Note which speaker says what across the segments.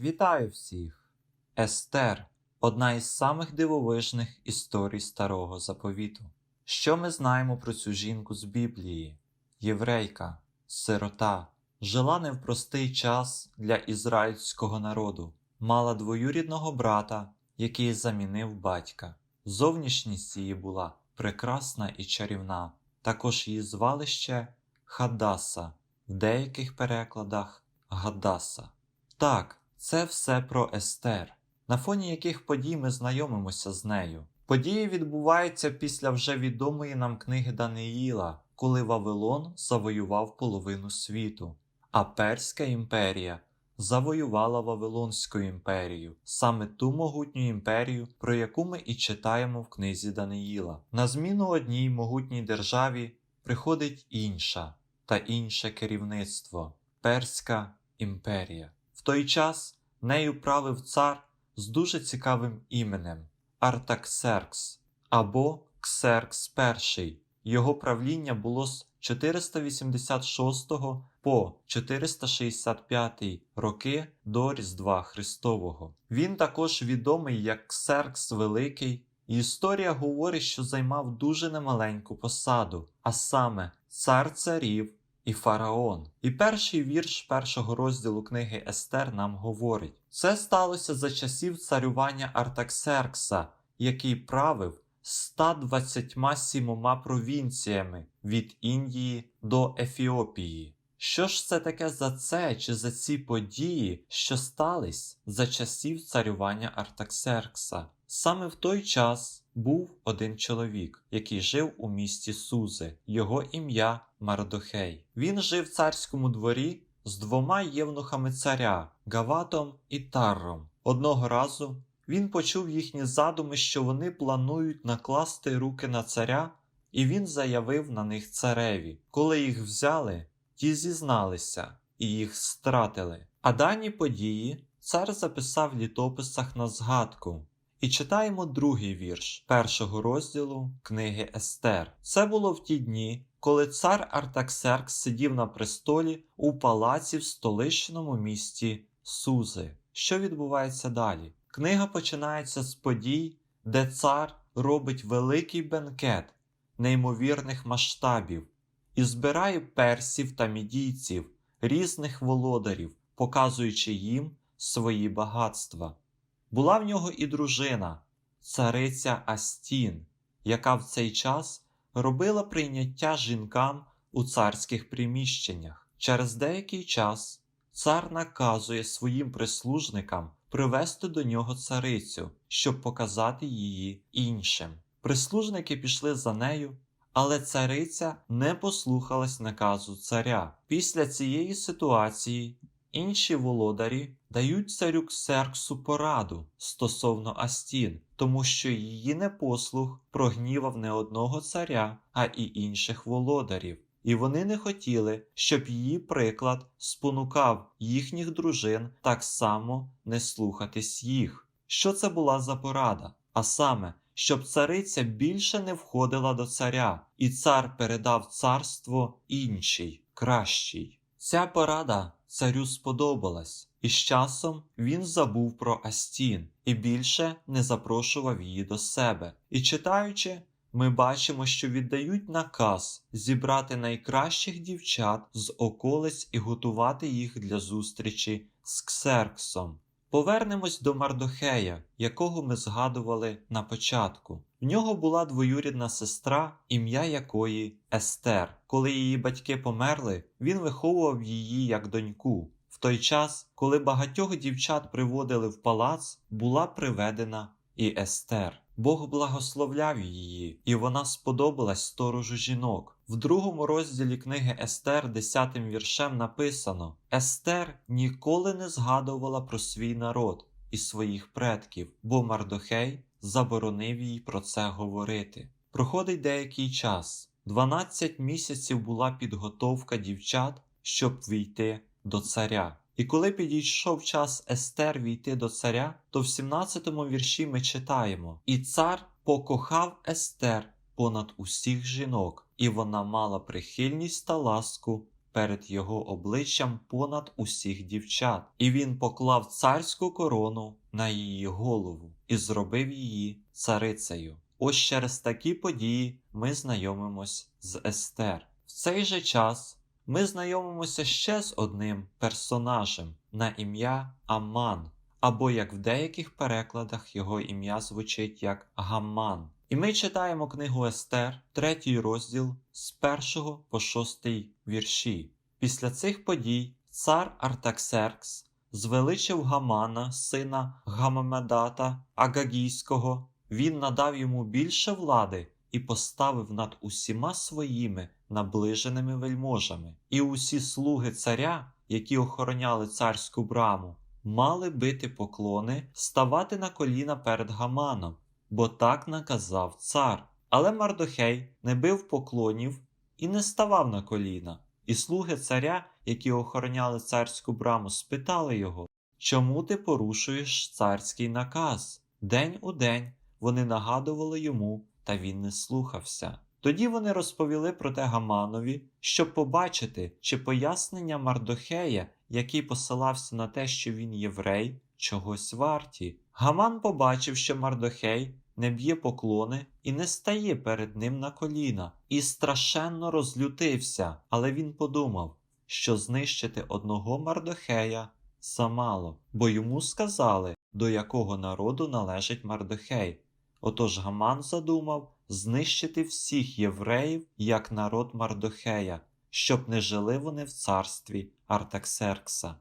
Speaker 1: Вітаю всіх! Естер одна із самих дивовижних історій старого заповіту. Що ми знаємо про цю жінку з Біблії? Єврейка, сирота, жила не в простий час для ізраїльського народу, мала двоюрідного брата, який замінив батька. Зовнішність її була прекрасна і чарівна. Також її звали ще Хадаса, в деяких перекладах Гадаса. Так, це все про Естер, на фоні яких подій ми знайомимося з нею. Події відбуваються після вже відомої нам книги Даниїла, коли Вавилон завоював половину світу, а Перська імперія завоювала Вавилонську імперію, саме ту могутню імперію, про яку ми і читаємо в книзі Даниїла. На зміну одній могутній державі приходить інша та інше керівництво Перська імперія. В той час нею правив цар з дуже цікавим іменем Артаксеркс або Ксеркс І. Його правління було з 486 по 465 роки до Різдва Христового. Він також відомий як Ксеркс Великий, і історія говорить, що займав дуже немаленьку посаду, а саме цар царів і фараон. І перший вірш першого розділу книги Естер нам говорить: це сталося за часів царювання Артаксеркса, який правив 127 провінціями від Індії до Ефіопії. Що ж це таке за це чи за ці події, що стались за часів царювання Артаксеркса? Саме в той час був один чоловік, який жив у місті Сузи, його ім'я Мардохей. Він жив в царському дворі з двома євнухами царя Гаватом і Тарром. Одного разу він почув їхні задуми, що вони планують накласти руки на царя, і він заявив на них цареві. Коли їх взяли, ті зізналися і їх стратили. А дані події цар записав в літописах на згадку. І читаємо другий вірш першого розділу книги Естер. Це було в ті дні, коли цар Артаксеркс сидів на престолі у палаці в столичному місті Сузи. Що відбувається далі? Книга починається з подій, де цар робить великий бенкет неймовірних масштабів і збирає персів та мідійців, різних володарів, показуючи їм свої багатства. Була в нього і дружина, цариця Астін, яка в цей час робила прийняття жінкам у царських приміщеннях. Через деякий час цар наказує своїм прислужникам привести до нього царицю, щоб показати її іншим. Прислужники пішли за нею, але цариця не послухалась наказу царя. Після цієї ситуації інші володарі дають царю Ксерксу пораду стосовно Астін, тому що її непослух прогнівав не одного царя, а і інших володарів. І вони не хотіли, щоб її приклад спонукав їхніх дружин так само не слухатись їх. Що це була за порада? А саме, щоб цариця більше не входила до царя, і цар передав царство іншій, кращій. Ця порада царю сподобалась, і з часом він забув про Астін і більше не запрошував її до себе. І читаючи, ми бачимо, що віддають наказ зібрати найкращих дівчат з околиць і готувати їх для зустрічі з Ксерксом. Повернемось до Мардохея, якого ми згадували на початку. В нього була двоюрідна сестра, ім'я якої Естер. Коли її батьки померли, він виховував її як доньку. В той час, коли багатьох дівчат приводили в палац, була приведена і Естер. Бог благословляв її, і вона сподобалась сторожу жінок. В другому розділі книги Естер, десятим віршем написано: Естер ніколи не згадувала про свій народ і своїх предків, бо Мардохей заборонив їй про це говорити. Проходить деякий час. 12 місяців була підготовка дівчат, щоб війти до царя. І коли підійшов час Естер війти до царя, то в 17-му вірші ми читаємо: І цар покохав Естер понад усіх жінок, і вона мала прихильність та ласку перед його обличчям понад усіх дівчат, і він поклав царську корону на її голову і зробив її царицею. Ось через такі події ми знайомимось з Естер. В цей же час ми знайомимося ще з одним персонажем на ім'я Аман, або як в деяких перекладах його ім'я звучить як Гамман. І ми читаємо книгу Естер, третій розділ з першого по шостий вірші. Після цих подій цар Артаксеркс звеличив Гамана, сина Гамамедата Агагійського. Він надав йому більше влади і поставив над усіма своїми наближеними вельможами. І усі слуги царя, які охороняли царську браму, мали бити поклони, ставати на коліна перед Гаманом, бо так наказав цар. Але Мардохей не бив поклонів і не ставав на коліна. І слуги царя, які охороняли царську браму, спитали його, чому ти порушуєш царський наказ? День у день вони нагадували йому, та він не слухався. Тоді вони розповіли про те Гаманові, щоб побачити, чи пояснення Мардохея, який посилався на те, що він єврей, чогось варті. Гаман побачив, що Мардохей не б'є поклони і не стає перед ним на коліна, і страшенно розлютився, але він подумав, що знищити одного Мардохея замало, бо йому сказали, до якого народу належить Мардохей. Отож Гаман задумав знищити всіх євреїв як народ Мардохея, щоб не жили вони в царстві Артаксеркса.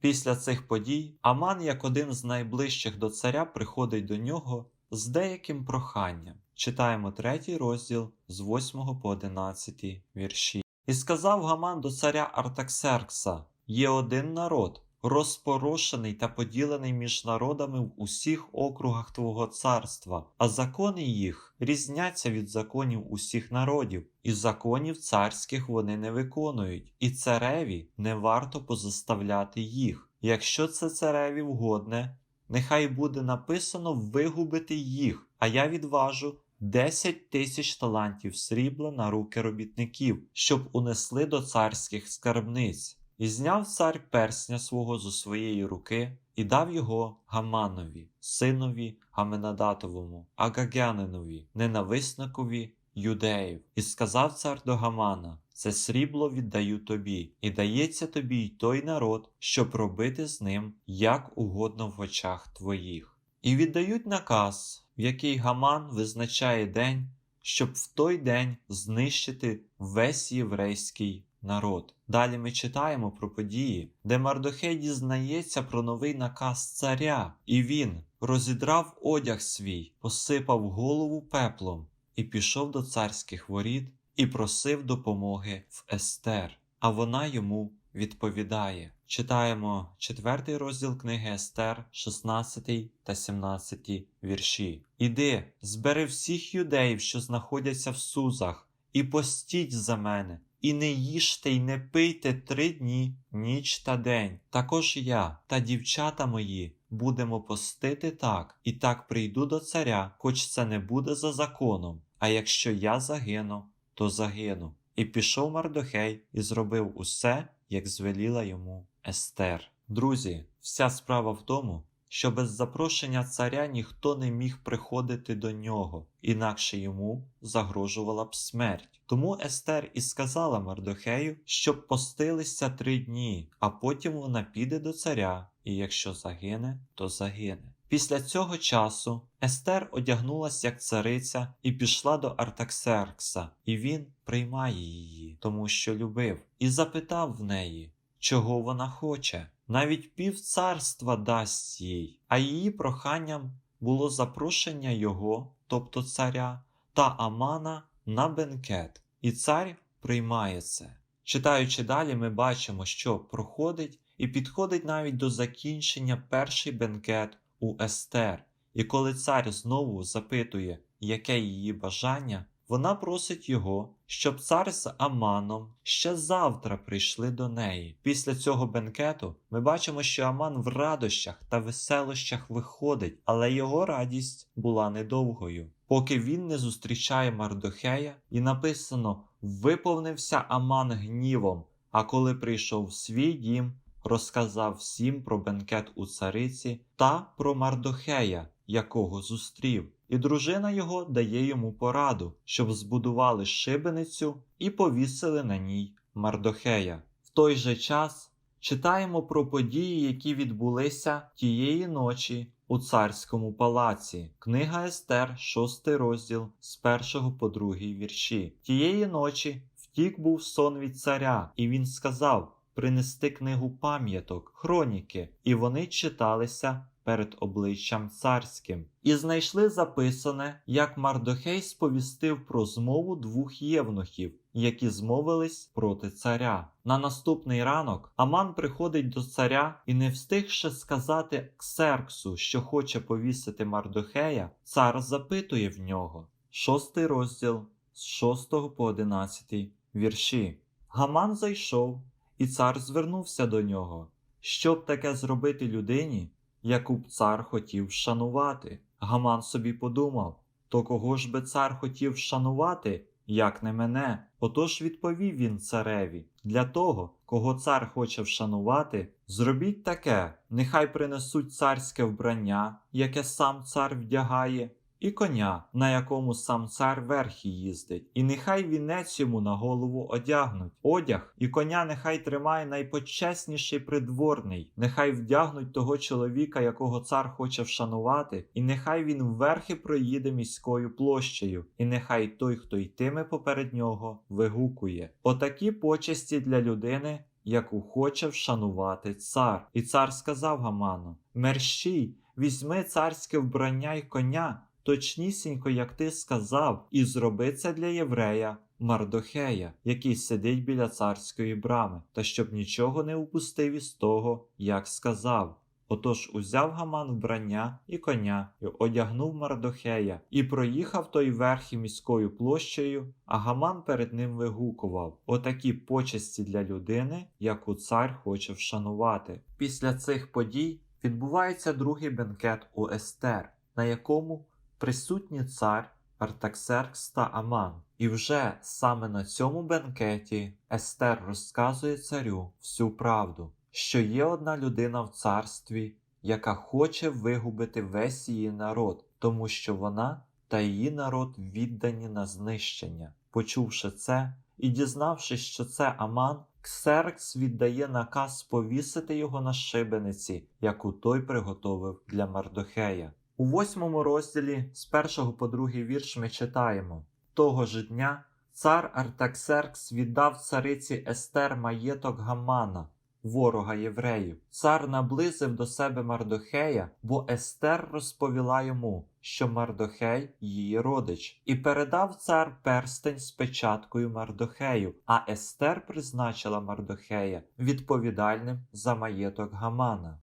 Speaker 1: Після цих подій Аман, як один з найближчих до царя, приходить до нього з деяким проханням. Читаємо третій розділ з 8 по 11 вірші. І сказав Гаман до царя Артаксеркса: Є один народ, розпорошений та поділений між народами в усіх округах твого царства, а закони їх різняться від законів усіх народів, і законів царських вони не виконують, і цареві не варто позаставляти їх. Якщо це цареві вгодне, нехай буде написано вигубити їх, а я відважу. Десять тисяч талантів срібла на руки робітників, щоб унесли до царських скарбниць. І зняв цар персня свого зо своєї руки і дав його Гаманові, синові Гаменадатовому, Агагянинові, ненависникові юдеїв. І сказав цар до Гамана: Це срібло віддаю тобі, і дається тобі й той народ, щоб робити з ним як угодно в очах твоїх. І віддають наказ, в який Гаман визначає день, щоб в той день знищити весь єврейський народ. Далі ми читаємо про події, де Мардохей дізнається про новий наказ царя, і він розідрав одяг свій, посипав голову пеплом і пішов до царських воріт і просив допомоги в Естер. А вона йому відповідає. Читаємо четвертий розділ книги Естер, 16 та 17 вірші. Іди, збери всіх юдеїв, що знаходяться в Сузах, і постіть за мене, і не їжте й не пийте три дні, ніч та день. Також я та дівчата мої будемо постити так, і так прийду до царя, хоч це не буде за законом. А якщо я загину, то загину. І пішов Мардохей і зробив усе, як звеліла йому Естер. Друзі, вся справа в тому, що без запрошення царя ніхто не міг приходити до нього, інакше йому загрожувала б смерть. Тому Естер і сказала Мардохею, щоб постилися три дні, а потім вона піде до царя, і якщо загине, то загине. Після цього часу Естер одягнулася як цариця і пішла до Артаксеркса, і він приймає її, тому що любив, і запитав в неї, чого вона хоче. Навіть пів царства дасть їй, а її проханням було запрошення його, тобто царя, та Амана на бенкет, і цар приймає це. Читаючи далі, ми бачимо, що проходить і підходить навіть до закінчення перший бенкет у Естер. І коли цар знову запитує, яке її бажання, вона просить його, щоб цар з Аманом ще завтра прийшли до неї. Після цього бенкету ми бачимо, що Аман в радощах та веселощах виходить, але його радість була недовгою. Поки він не зустрічає Мардохея, і написано: виповнився Аман гнівом, А коли прийшов в свій дім, розказав всім про бенкет у цариці та про Мардохея, якого зустрів. І дружина його дає йому пораду, щоб збудували шибеницю і повісили на ній Мардохея. В той же час читаємо про події, які відбулися тієї ночі у царському палаці. Книга Естер, 6 розділ з 1 по 2 вірші. Тієї ночі втік був сон від царя, і він сказав принести книгу пам'яток, хроніки, і вони читалися перед обличчям царським. І знайшли записане, як Мардохей сповістив про змову двох євнухів, які змовились проти царя. На наступний ранок Аман приходить до царя і, не встигши сказати Ксерксу, що хоче повісити Мардохея, цар запитує в нього. Шостий розділ з 6 по 11 вірші. Гаман зайшов, і цар звернувся до нього. Щоб таке зробити людині, яку б цар хотів шанувати. Гаман собі подумав: то кого ж би цар хотів шанувати, як не мене? Отож відповів він цареві: для того, кого цар хоче вшанувати, зробіть таке: нехай принесуть царське вбрання, яке сам цар вдягає. І коня, на якому сам цар верхи їздить, і нехай вінець йому на голову одягнуть. Одяг і коня нехай тримає найпочесніший придворний, нехай вдягнуть того чоловіка, якого цар хоче вшанувати, і нехай він вверхи проїде міською площею, і нехай той, хто йтиме поперед нього, вигукує. Отакі почесті для людини. Яку хоче вшанувати цар. І цар сказав Гаману: Мерщій, візьми царське вбрання й коня, точнісінько, як ти сказав, і зроби це для єврея Мардохея, який сидить біля царської брами, та щоб нічого не упустив із того, як сказав. Отож узяв Гаман вбрання і коня, і одягнув Мардохея, і проїхав той верхи міською площею, а Гаман перед ним вигукував отакі почесті для людини, яку цар хоче вшанувати. Після цих подій відбувається другий бенкет у Естер, на якому присутні цар Артаксеркс та Аман. І вже саме на цьому бенкеті Естер розказує царю всю правду, що є одна людина в царстві, яка хоче вигубити весь її народ, тому що вона та її народ віддані на знищення. Почувши це і дізнавшись, що це Аман, Ксеркс віддає наказ повісити його на шибениці, яку той приготовив для Мардохея. У восьмому розділі з першого по другий вірш ми читаємо того ж дня цар Артаксеркс віддав цариці Естер маєток Гамана, ворога євреїв. Цар наблизив до себе Мардохея, бо Естер розповіла йому, що Мардохей її родич, і передав цар перстень з печаткою Мардохею, а Естер призначила Мардохея відповідальним за маєток Гамана.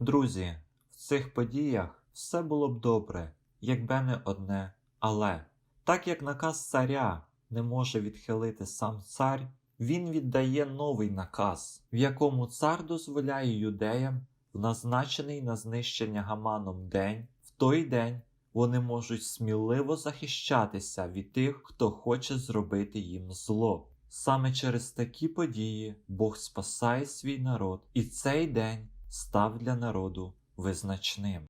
Speaker 1: Друзі, в цих подіях все було б добре, якби не одне, але так як наказ царя не може відхилити сам цар, він віддає новий наказ, в якому цар дозволяє юдеям в назначений на знищення Гаманом день, в той день вони можуть сміливо захищатися від тих, хто хоче зробити їм зло. Саме через такі події Бог спасає свій народ, і цей день став для народу визначним.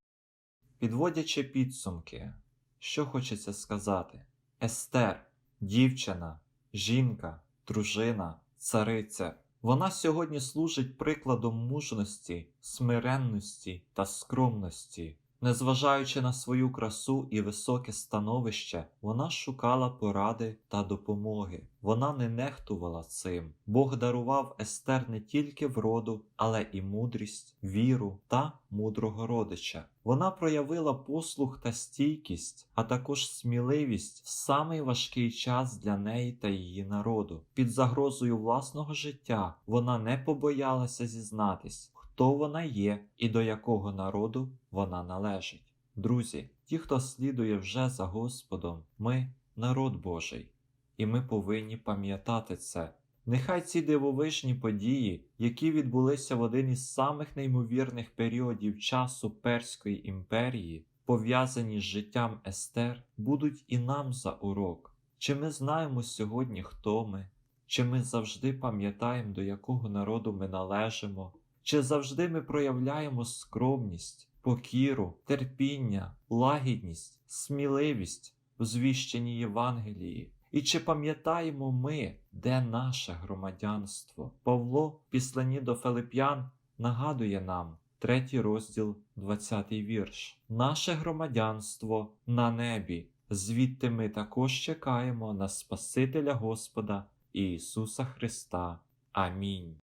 Speaker 1: Підводячи підсумки, що хочеться сказати: Естер, дівчина, жінка, дружина, цариця. Вона сьогодні служить прикладом мужності, смиренності та скромності. Незважаючи на свою красу і високе становище, вона шукала поради та допомоги. Вона не нехтувала цим. Бог дарував Естер не тільки вроду, але і мудрість, віру та мудрого родича. Вона проявила послух та стійкість, а також сміливість в самий важкий час для неї та її народу. Під загрозою власного життя вона не побоялася зізнатись хто вона є і до якого народу вона належить. Друзі, ті, хто слідує вже за Господом, ми народ Божий, і ми повинні пам'ятати це. Нехай ці дивовижні події, які відбулися в один із самих неймовірних періодів часу Перської імперії, пов'язані з життям Естер, будуть і нам за урок. Чи ми знаємо сьогодні, хто ми, Чи ми завжди пам'ятаємо, до якого народу ми належимо? Чи завжди ми проявляємо скромність, покіру, терпіння, лагідність, сміливість у звіщенні Євангелії? І чи пам'ятаємо ми, де наше громадянство? Павло, в післанні до Филип'ян, нагадує нам третій розділ, 20 вірш. Наше громадянство на небі. Звідти ми також чекаємо на Спасителя Господа Ісуса Христа. Амінь.